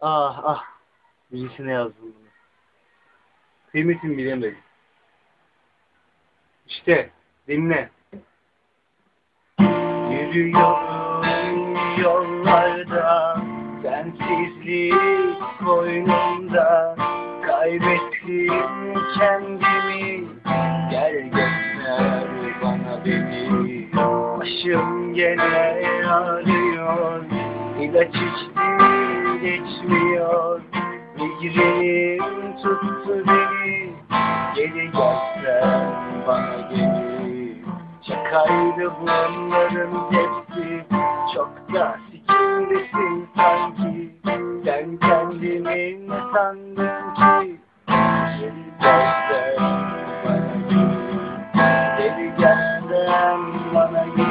Ah ah. Birisine yazdım bunu. Kıymetini bilemedim. İşte dinle. Yürüyorum yollarda Sensizlik koynumda Kaybettim kendimi Gel göster bana beni Başım gene ağrıyor İlaç içtim geçmiyor. Migrenim tuttu beni. Geri gelsen bana geri. Şakaydı bunların hepsi. Çok da sikimdesin sanki. Sen kendini ne sandın ki? Geri gelsen bana geri. Geri gelsen bana geri.